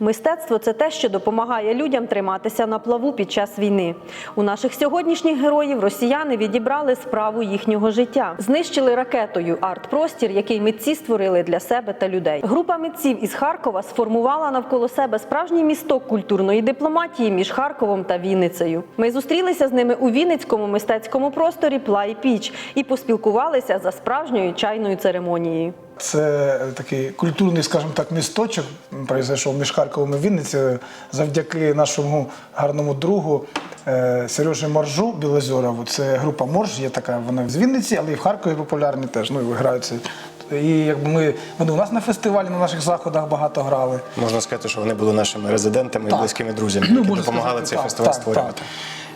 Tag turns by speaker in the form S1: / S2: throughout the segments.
S1: Мистецтво це те, що допомагає людям триматися на плаву під час війни. У наших сьогоднішніх героїв росіяни відібрали справу їхнього життя, знищили ракетою арт-простір, який митці створили для себе та людей. Група митців із Харкова сформувала навколо себе справжній місток культурної дипломатії між Харковом та Вінницею. Ми зустрілися з ними у Вінницькому мистецькому просторі Плай Піч і поспілкувалися за справжньою чайною церемонією.
S2: Це такий культурний, скажімо так, місточок произойшов між Харковом і Вінницею завдяки нашому гарному другу е, Сережі Моржу Білозорову. Це група Морж, є така, вона з Вінниці, але і в Харкові популярні теж. Ну і граються. І якби ми вони у нас на фестивалі, на наших заходах багато грали.
S3: Можна сказати, що вони були нашими резидентами і близькими друзями,
S2: Ну,
S3: які допомагали
S2: сказати,
S3: цей
S2: так,
S3: фестиваль
S2: так,
S3: створювати.
S2: так.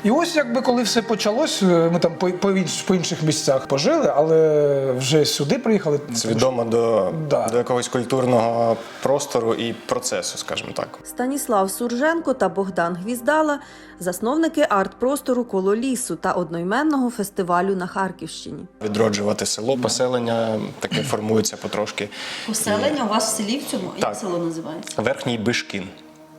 S2: І ось якби коли все почалось, е, ми там по, по, по інших місцях пожили, але вже сюди приїхали.
S3: Свідомо до,
S2: Да.
S3: до якогось культурного простору і процесу, скажімо так.
S1: Станіслав Сурженко та Богдан Гвіздала засновники арт-простору коло лісу та одноіменного фестивалю на Харківщині.
S3: Відроджувати село, поселення таке формується потрошки.
S4: Поселення у вас в селі в цьому?
S3: Так.
S4: Як село називається?
S3: Верхній Бишкін.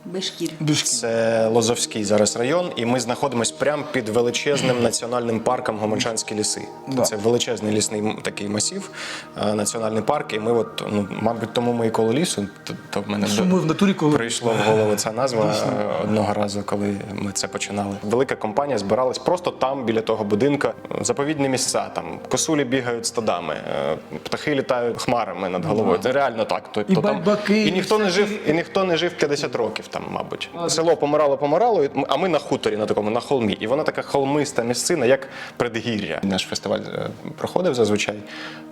S4: Бешкір.
S3: Це Лозовський зараз район, і ми знаходимося прямо під величезним національним парком Гомончанські ліси.
S2: Да.
S3: Це величезний лісний такий масів, е, національний парк. І ми, от, ну, мабуть, тому ми і коло лісу. То, то в мене
S2: ми в натурі коли
S3: прийшло в голову ця назва е, одного разу, коли ми це починали. Велика компанія збиралась просто там, біля того будинка. Заповідні місця, там косулі бігають стадами, е, птахи літають хмарами над головою. Це реально так. Тобто,
S2: І
S3: там, і ніхто не жив, і ніхто не жив 50 років там, мабуть. Село помирало, помирало, а ми на хуторі на такому на холмі. І вона така холмиста місцина, як предгір'я. Наш фестиваль е, проходив зазвичай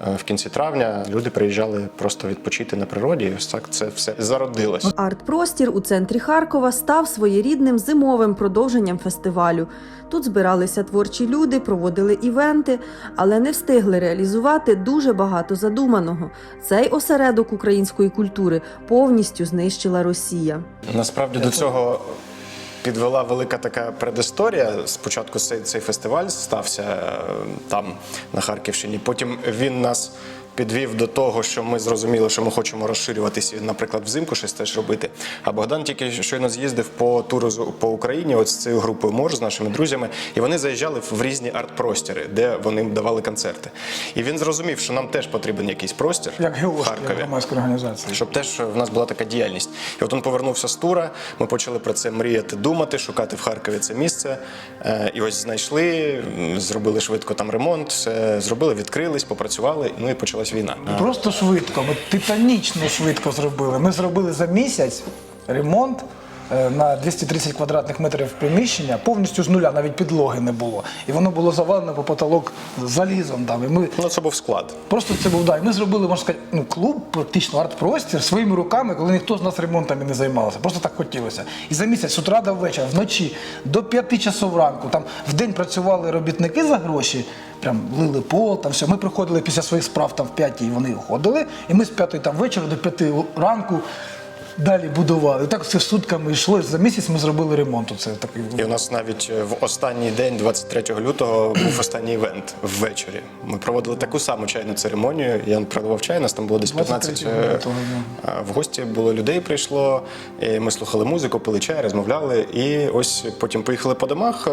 S3: е, в кінці травня. Люди приїжджали просто відпочити на природі. І ось так це все зародилось.
S1: Арт-простір у центрі Харкова став своєрідним зимовим продовженням фестивалю. Тут збиралися творчі люди, проводили івенти, але не встигли реалізувати дуже багато задуманого. Цей осередок української культури повністю знищила Росія.
S3: Насправді до цього підвела велика така предісторія. Спочатку цей, цей фестиваль стався е, там на Харківщині. Потім він нас. Підвів до того, що ми зрозуміли, що ми хочемо розширюватися, наприклад, взимку щось теж робити. А Богдан тільки щойно з'їздив по туру по Україні, от з цією групою Мор, з нашими друзями, і вони заїжджали в різні арт-простіри, де вони давали концерти. І він зрозумів, що нам теж потрібен якийсь простір
S2: як
S3: в Харкові
S2: громадської організації.
S3: щоб теж в нас була така діяльність. І от він повернувся з тура. Ми почали про це мріяти, думати, шукати в Харкові це місце. Е, І ось знайшли, зробили швидко там ремонт, все зробили, відкрились, попрацювали. Ну і почалась війна.
S2: Просто швидко, ми титанічно швидко зробили. Ми зробили за місяць ремонт е, на 230 квадратних метрів приміщення, повністю з нуля, навіть підлоги не було. І воно було завалено по потолок залізом. Там. І ми
S3: Ну це був склад.
S2: Просто це був да. І ми зробили, можна сказати, ну, клуб, практично арт-простір своїми руками, коли ніхто з нас ремонтами не займався. Просто так хотілося. І за місяць з утра до вечора, вночі, до п'яти часов ранку, там в день працювали робітники за гроші, прям лили пол, там все. Ми приходили після своїх справ там в п'ятій, вони ходили. і ми з п'ятої там вечора до п'яти ранку. Далі будували. Так все сутками йшло. За місяць ми зробили ремонт. Це такий
S3: І у нас навіть е, в останній день, 23 лютого, був останній івент ввечері. Ми проводили таку саму чайну церемонію. Я продавав чай, нас там було десь 15
S2: 23
S3: е, е, в гості було людей. Прийшло. і Ми слухали музику, пили чай, розмовляли. І ось потім поїхали по домах,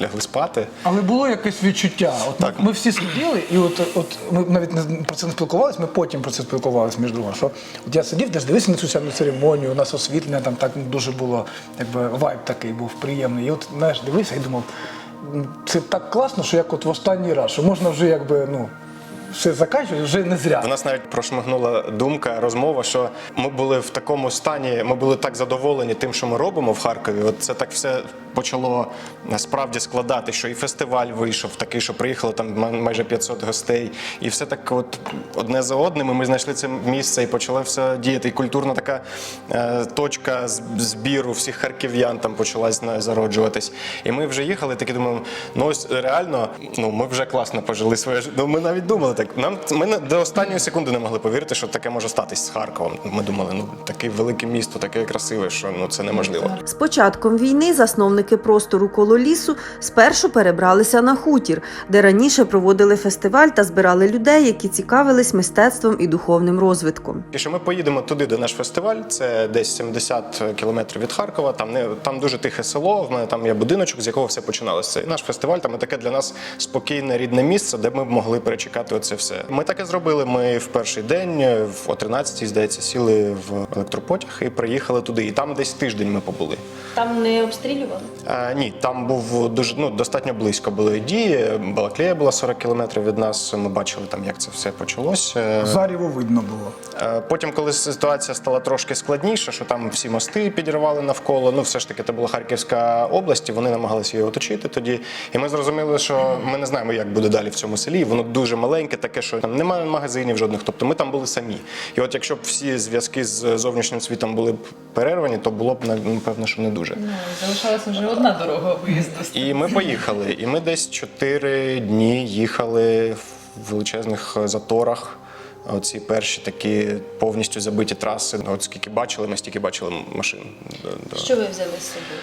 S3: лягли спати.
S2: Але було якесь відчуття. От
S3: Так.
S2: ми всі сиділи, і от, от ми навіть не про це не спілкувалися, ми потім про це спілкувалися між другом. Що от я сидів, теж дивився на цю саму церемонію, у нас освітлення там так дуже було, якби вайб такий був приємний. І от знаєш, дивився і думав, це так класно, що як от в останній раз, що можна вже якби ну. Все заканчувати, вже не зря.
S3: У нас навіть прошмигнула думка, розмова, що ми були в такому стані, ми були так задоволені тим, що ми робимо в Харкові. От це так все почало насправді складати, що і фестиваль вийшов такий, що приїхало там майже 500 гостей, і все так, от одне за одним. і Ми знайшли це місце і почало все діяти. І культурна така е, точка збіру всіх харків'ян там почалась зароджуватись. І ми вже їхали, такі думаємо, ну ось реально, ну ми вже класно пожили своє життя. Ну ми навіть думали так. Нам ми до останньої секунди не могли повірити, що таке може статись з Харковом. Ми думали, ну таке велике місто, таке красиве, що ну це неможливо.
S1: З початком війни засновники простору коло лісу спершу перебралися на хутір, де раніше проводили фестиваль та збирали людей, які цікавились мистецтвом і духовним розвитком.
S3: І що ми поїдемо туди, де наш фестиваль. Це десь 70 кілометрів від Харкова. Там не там дуже тихе село. В мене там є будиночок, з якого все починалося. І наш фестиваль там таке для нас спокійне рідне місце, де ми б могли перечекати оце все. Ми так і зробили. Ми в перший день, в о 13 здається, сіли в електропотяг і приїхали туди. І там десь тиждень ми побули.
S4: Там не обстрілювали?
S3: А, ні, там був дуже ну достатньо близько були дії. Балаклія була 40 кілометрів від нас. Ми бачили там, як це все почалося.
S2: Заріво видно було.
S3: Е, Потім, коли ситуація стала трошки складніша, що там всі мости підірвали навколо. Ну, все ж таки, це була Харківська область, і вони намагалися її оточити тоді. І ми зрозуміли, що ми не знаємо, як буде далі в цьому селі. Воно дуже маленьке, таке, що там немає магазинів жодних. Тобто ми там були самі. І от якщо б всі зв'язки з зовнішнім світом були б перервані, то було б напевно, що не дуже.
S5: Ну, залишалася вже одна дорога виїзду.
S3: І ми поїхали. І ми десь чотири дні їхали в величезних заторах. Оці перші такі повністю забиті траси. От скільки бачили, ми стільки бачили машин.
S4: Що ви взяли з собою?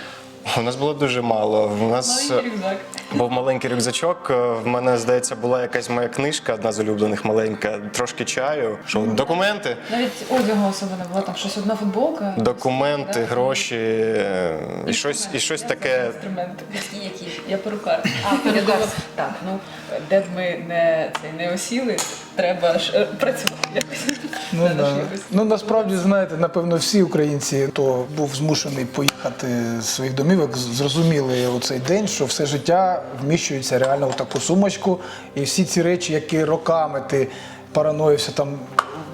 S3: У нас було дуже мало. У нас
S5: Маленький рюкзак.
S3: був маленький рюкзачок. В мене, здається, була якась моя книжка, одна з улюблених маленька, трошки чаю. Що документи?
S5: Навіть одягу особи не було, там щось одна футболка.
S3: Документи,
S5: Да.
S3: гроші е, і щось, і щось таке.
S5: Інструменти.
S4: Які? які?
S5: Я перукар.
S4: А, перукар.
S5: так, ну де б ми не, це, не осіли, треба ж е, працювати.
S2: Ну, да. ну насправді знаєте, напевно, всі українці, хто був змушений поїхати з своїх домівок, зрозуміли у цей день, що все життя вміщується реально в таку сумочку, і всі ці речі, які роками ти параноївся там.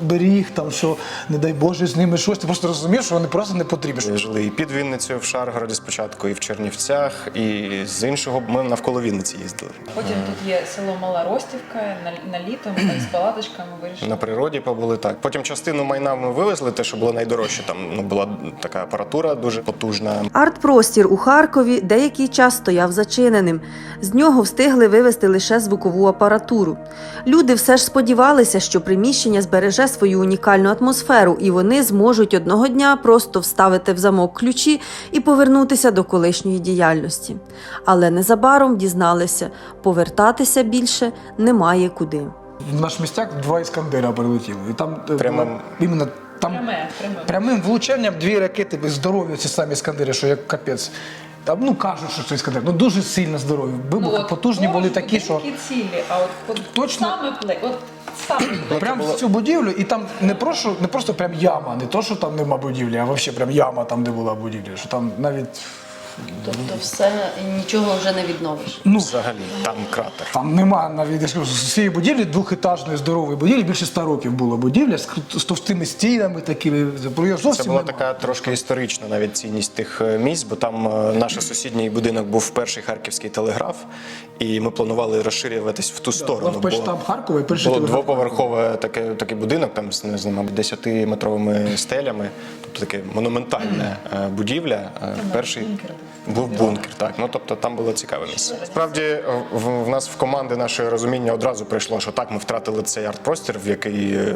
S2: Беріг там, що не дай Боже з ними щось. Ти просто розумів, що вони просто не потрібні.
S3: Ми жили і під Вінницею в Шаргороді спочатку, і в Чернівцях, і з іншого ми навколо Вінниці їздили.
S5: Потім тут є село Мала Ростівка, на, на літо ми так з палаточками вирішили.
S3: На природі побули так. Потім частину майна ми вивезли, те, що було найдорожче. Там ну, була така апаратура дуже потужна.
S1: Арт-простір у Харкові деякий час стояв зачиненим. З нього встигли вивезти лише звукову апаратуру. Люди все ж сподівалися, що приміщення збереже свою унікальну атмосферу, і вони зможуть одного дня просто вставити в замок ключі і повернутися до колишньої діяльності. Але незабаром дізналися, повертатися більше немає куди.
S2: В наш містяк два іскандера прилетіли. І там е,
S3: Прямо-
S2: була іменно там
S5: Пряме, пряме.
S2: прямим влучанням дві ракети здорові, ці самі іскандери, що як капець. Там, ну кажуть, що це іскандер, ну дуже сильно здорові. Вибухи
S5: от
S2: потужні були такі, що
S5: цілі, а от, от
S2: Точно?
S5: саме плей, от
S2: прямо в цю будівлю, і там не прошу, не просто прям яма, не то, що там нема будівлі, а взагалі прям яма там, де була будівля. Що там навіть
S4: Тобто все нічого вже не відновиш.
S2: ну
S3: Взагалі, там кратер.
S2: там нема навіть з цієї будівлі двохетажної здорової будівлі більше ста років була будівля з, з товстими стінами такими. Зовсім
S3: Це була
S2: нема.
S3: така трошки історична навіть цінність тих е, місць, бо там е, наш сусідній будинок був перший харківський телеграф, і ми планували розширюватись в ту сторону.
S2: Главпоч
S3: бо-
S2: штаб Харкова і перший
S3: Було двоповерхове таке, такий будинок, там з не знаю, мабуть, 10-метровими стелями, тобто таке монументальна е, будівля. Е, Перший був бункер, так. Ну тобто там було цікаве місце. Справді в, в нас в команди наше розуміння одразу прийшло, що так, ми втратили цей арт-простір, в який е,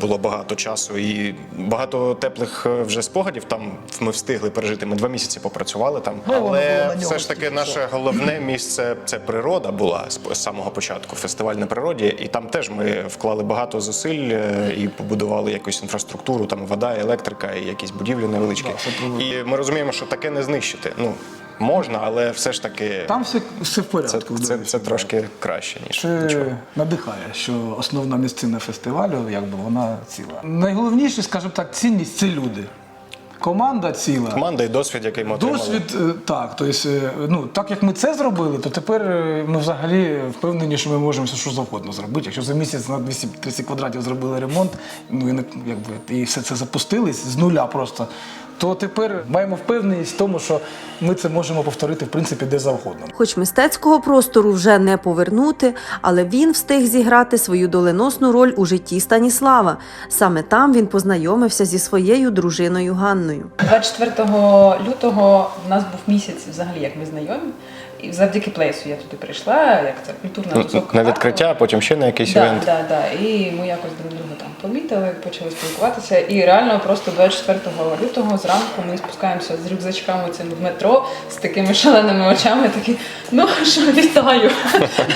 S3: було багато часу, і багато теплих е, вже спогадів там ми встигли пережити. Ми два місяці попрацювали там,
S2: Ну,
S3: але все ж таки наше головне місце це природа була з з самого початку. Фестиваль на природі, і там теж ми вклали багато зусиль е, і побудували якусь інфраструктуру, там вода, електрика і якісь будівлі невеличкі. І ми розуміємо, що таке не знищити. Ну можна, але все ж таки
S2: Там все, все в порядку.
S3: це,
S2: да.
S3: це трошки краще ніж
S2: Це
S3: нічого.
S2: надихає, що основна місцина фестивалю, якби вона ціла. Найголовніше, скажімо так, цінність це люди. Команда ціла.
S3: Команда і досвід, який ми отримали.
S2: Досвід е, так, тобто, е, ну так як ми це зробили, то тепер е, ми взагалі впевнені, що ми можемо все що завгодно зробити. Якщо за місяць на 230 квадратів зробили ремонт, ну і не якби і все це запустились з нуля просто. То тепер маємо впевненість в тому, що ми це можемо повторити в принципі де завгодно.
S1: Хоч мистецького простору вже не повернути, але він встиг зіграти свою доленосну роль у житті Станіслава. Саме там він познайомився зі своєю дружиною Ганною.
S5: 24 лютого в нас був місяць, взагалі, як ми знайомі. І завдяки плейсу я туди прийшла, як це культурна
S3: Ну, На відкриття, а потім ще на якийсь
S5: Да,
S3: івент.
S5: да, да. І ми якось друг друга там помітили, почали спілкуватися. І реально просто 24 лютого зранку ми спускаємося з рюкзачками цим в метро з такими шаленими очами. Такі, ну що, вітаю!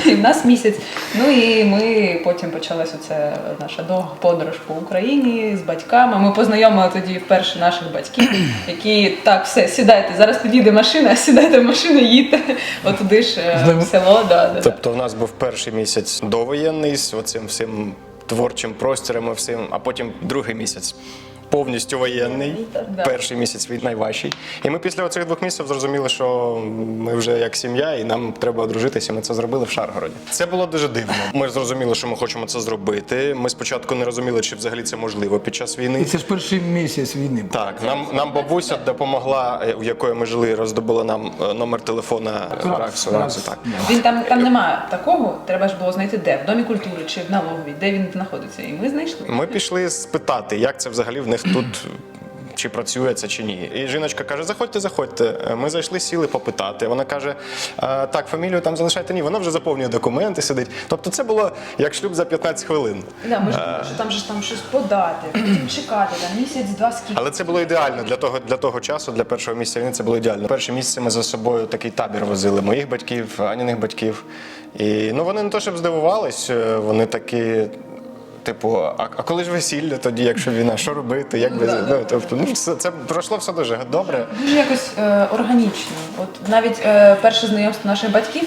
S5: І в нас місяць. Ну і ми потім почалася оце наша довга подорож по Україні з батьками. Ми познайомили тоді вперше наших батьків, які так, все, сідайте, зараз підійде машина, сідайте в машину, їдьте отуди ж е, в село. Да, да, да.
S3: Тобто у нас був перший місяць довоєнний з оцим всім творчим простором, всім, а потім другий місяць. Повністю воєнний,
S5: Да.
S3: перший місяць від найважчий. І ми після оцих двох місяців зрозуміли, що ми вже як сім'я, і нам треба одружитися. Ми це зробили в Шаргороді. Це було дуже дивно. Ми зрозуміли, що ми хочемо це зробити. Ми спочатку не розуміли, чи взагалі це можливо під час
S2: І
S3: війни.
S2: це ж перший місяць війни. був.
S3: Так, нам, нам бабуся допомогла, е, в якої ми жили, роздобула нам е, номер телефона
S2: Раксу,
S3: Раксу. Раксу, так.
S5: Він там, там немає такого, треба ж було знайти де, в домі культури чи в налоговій, де він знаходиться. І ми знайшли.
S3: Ми пішли спитати, як це взагалі в них тут. Чи працює це чи ні? І жіночка каже: заходьте, заходьте. Ми зайшли, сіли попитати. Вона каже: так, фамілію там залишайте. Ні, вона вже заповнює документи, сидить. Тобто, це було як шлюб за 15 хвилин.
S5: Да, ми ж думали, що там же ж там щось подати, потім чекати, там місяць-два скільки.
S3: Але це було ідеально для того, для того часу, для першого місця війни це було ідеально. Перші місяці ми за собою такий табір возили моїх батьків, Аніних батьків. І ну вони не то, щоб здивувались, е, вони такі. Типу, а, а коли ж весілля тоді, якщо війна, що робити? Як би ну, тобто, ну це, це пройшло все дуже добре.
S5: Дуже якось е, органічно. От навіть е, перше знайомство наших батьків,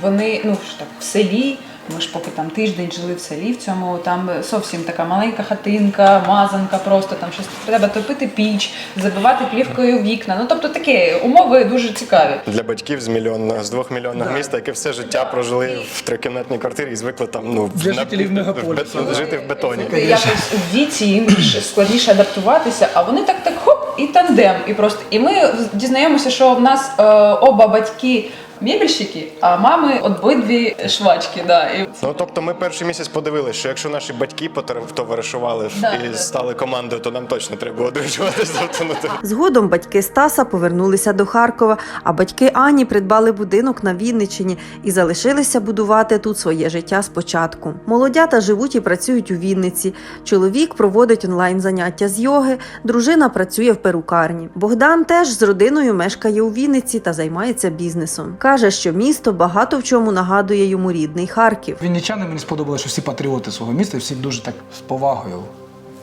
S5: вони ну ж так в селі. Ми ж поки там тиждень жили в селі, в цьому там зовсім така маленька хатинка, мазанка, просто там щось треба топити піч, забивати плівкою вікна. Ну тобто такі умови дуже цікаві.
S3: Для батьків з мільйонного з двох мільйонного міста, які все життя прожили в трикімнатній квартирі і звикли там ну
S2: Для
S3: на-
S2: жителів мегаполісу.
S3: в бет- жити в бетоні.
S5: Якось в віці їм складніше адаптуватися, а вони так так хоп і тандем. І просто і ми дізнаємося, що в нас е, оба батьки мебельщики, а мами обидві швачки. Да. І
S3: Ну тобто, ми перший місяць подивилися, що якщо наші батьки потер- товаришували в-
S5: Да,
S3: і
S5: да.
S3: стали командою, то нам точно треба одружуватися. Тобто, ну,
S1: Згодом батьки Стаса повернулися до Харкова, а батьки Ані придбали будинок на Вінниччині і залишилися будувати тут своє життя спочатку. Молодята живуть і працюють у Вінниці. Чоловік проводить онлайн заняття з йоги, дружина працює в перукарні. Богдан теж з родиною мешкає у Вінниці та займається бізнесом. Каже, що місто багато в чому нагадує йому рідний Харків.
S2: Вінничани мені сподобалося, що всі патріоти свого міста, всі дуже так з повагою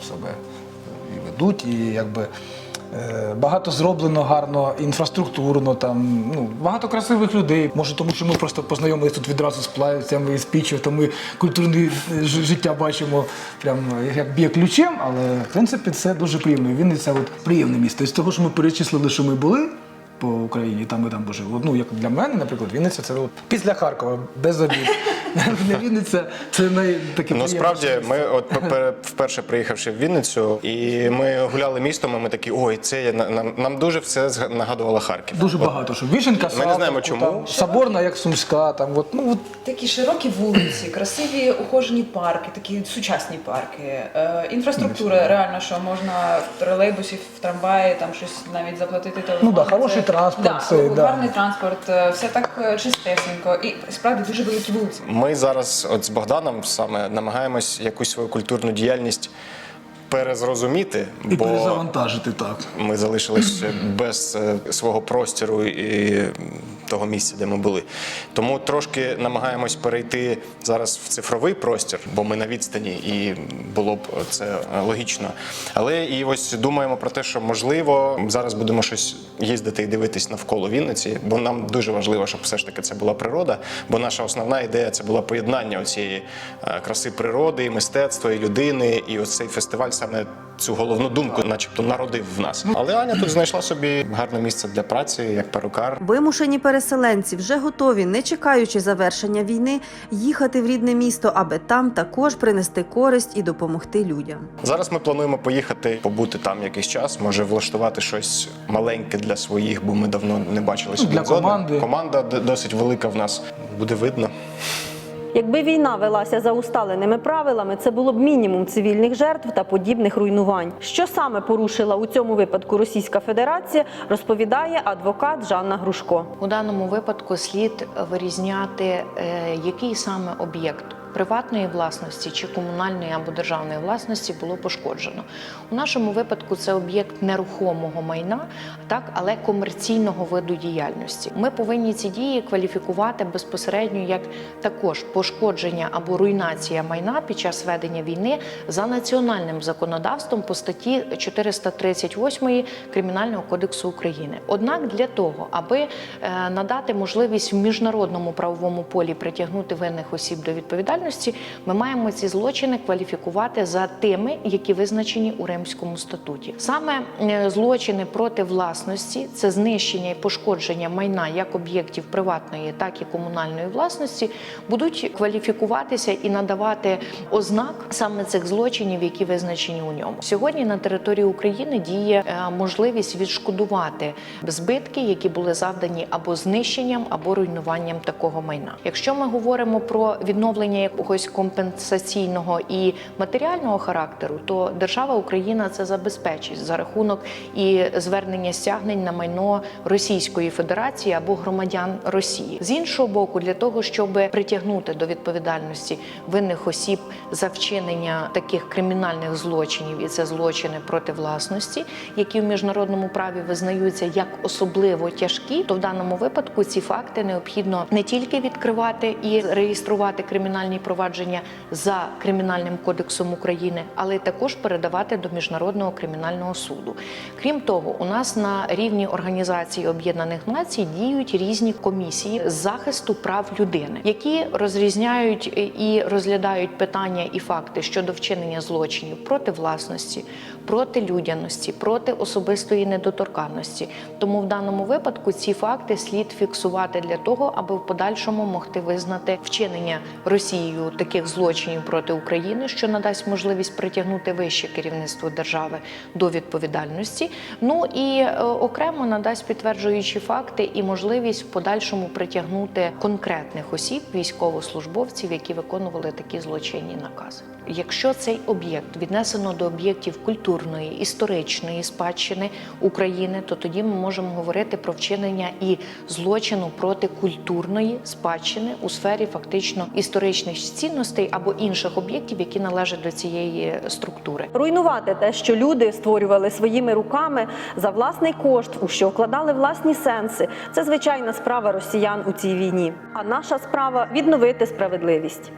S2: себе і ведуть, і якби. е, Багато зроблено гарно, інфраструктурно, там ну багато красивих людей. Може, тому що ми просто познайомилися тут відразу з плавцями і з пічів, то ми культурне життя бачимо прям як б'є ключем, але в принципі це дуже приємно. І Вінниця от приємне місто. З того, що ми перечислили, що ми були по Україні, там ми там пожили. Ну як для мене, наприклад, Вінниця це от після Харкова, без обід. Для Вінниця це най таке
S3: Ну справді, ми от пер- вперше приїхавши в Вінницю, і ми гуляли містом, і ми такі, ой, це є на- нам, нам дуже все нагадувало Харків.
S2: Дуже багато. Що Вишенка,
S3: Ми не знаємо, чому.
S2: Там, Соборна, як Сумська, там от, ну от
S5: Такі широкі вулиці, красиві ухожені парки, такі сучасні парки. Е, інфраструктура реально, що можна в тролейбусі, в трамваї, там щось навіть заплатити телефон.
S2: Ну да, хороший транспорт
S5: Да,
S2: цей, да.
S5: гарний транспорт, е, все так е, чистесенько. І справді дуже великі вулиці.
S3: Ми зараз, от з Богданом, саме намагаємось якусь свою культурну діяльність перезрозуміти,
S2: і
S3: бо
S2: перезавантажити так.
S3: ми залишились без е, свого простору і того місця, де ми були. Тому трошки намагаємось перейти зараз в цифровий простір, бо ми на відстані, і було б це е, логічно. Але і ось думаємо про те, що можливо зараз будемо щось їздити і дивитись навколо Вінниці, бо нам дуже важливо, щоб все ж таки це була природа. Бо наша основна ідея це було поєднання цієї краси природи, і мистецтва, і людини. І ось цей фестиваль саме цю головну думку, начебто, народив в нас. Але Аня тут знайшла собі гарне місце для праці, як перукар.
S1: Вимушені переселенці вже готові, не чекаючи завершення війни, їхати в рідне місто, аби там також принести користь і допомогти людям.
S3: Зараз ми плануємо поїхати, побути там якийсь час, може влаштувати щось маленьке для своїх, бо ми давно не бачилися.
S2: Для команди.
S3: Команда досить велика в нас. Буде видно.
S1: Якби війна велася за усталеними правилами, це було б мінімум цивільних жертв та подібних руйнувань. Що саме порушила у цьому випадку Російська Федерація, розповідає адвокат Жанна Грушко.
S6: У даному випадку слід вирізняти, е, який саме об'єкт приватної власності чи комунальної або державної власності було пошкоджено. У нашому випадку це об'єкт нерухомого майна, так але комерційного виду діяльності. Ми повинні ці дії кваліфікувати безпосередньо як також пошкодження або руйнація майна під час ведення війни за національним законодавством по статті 438 Кримінального кодексу України. Однак для того, аби е, надати можливість в міжнародному правовому полі притягнути винних осіб до відповідальності, ми маємо ці злочини кваліфікувати за тими, які визначені у Римському статуті. Саме е, злочини проти власності це знищення і пошкодження майна як об'єктів приватної, так і комунальної власності, будуть кваліфікуватися і надавати ознак саме цих злочинів, які визначені у ньому. Сьогодні на території України діє е, можливість відшкодувати збитки, які були завдані або знищенням, або руйнуванням такого майна. Якщо ми говоримо про відновлення якогось компенсаційного і матеріального характеру, то держава Україна це забезпечить за рахунок і звернення стягнень на майно Російської Федерації або громадян Росії. З іншого боку, для того, щоб притягнути до відповідальності винних осіб за вчинення таких кримінальних злочинів, і це злочини проти власності, які в міжнародному праві визнаються як особливо тяжкі, то в даному випадку ці факти необхідно не тільки відкривати і реєструвати кримінальні провадження за кримінальним кодексом України, але також передавати до міжнародного кримінального суду. Крім того, у нас на рівні Організації Об'єднаних Націй діють різні комісії з захисту прав людини, які розрізняють і розглядають питання і факти щодо вчинення злочинів проти власності, проти людяності, проти особистої недоторканності. Тому в даному випадку ці факти слід фіксувати для того, аби в подальшому могти визнати вчинення Росією таких злочинів проти України, що надасть можливість притягнути вище керівництво держави до відповідальності. Ну і е, окремо надасть підтверджуючі факти і можливість в подальшому притягнути конкретних осіб, військовослужбовців, які виконували такі злочинні накази. Якщо цей об'єкт віднесено до об'єктів культурної, історичної спадщини України, то тоді ми можемо говорити про вчинення і злочину проти культурної спадщини у сфері фактично історичних цінностей або інших об'єктів, які належать до цієї структури.
S1: Руйнувати те, що люди створювали своїми руками за власний кошт, у що вкладали власні сенси. Це звичайна справа росіян у цій війні. А наша справа відновити справедливість.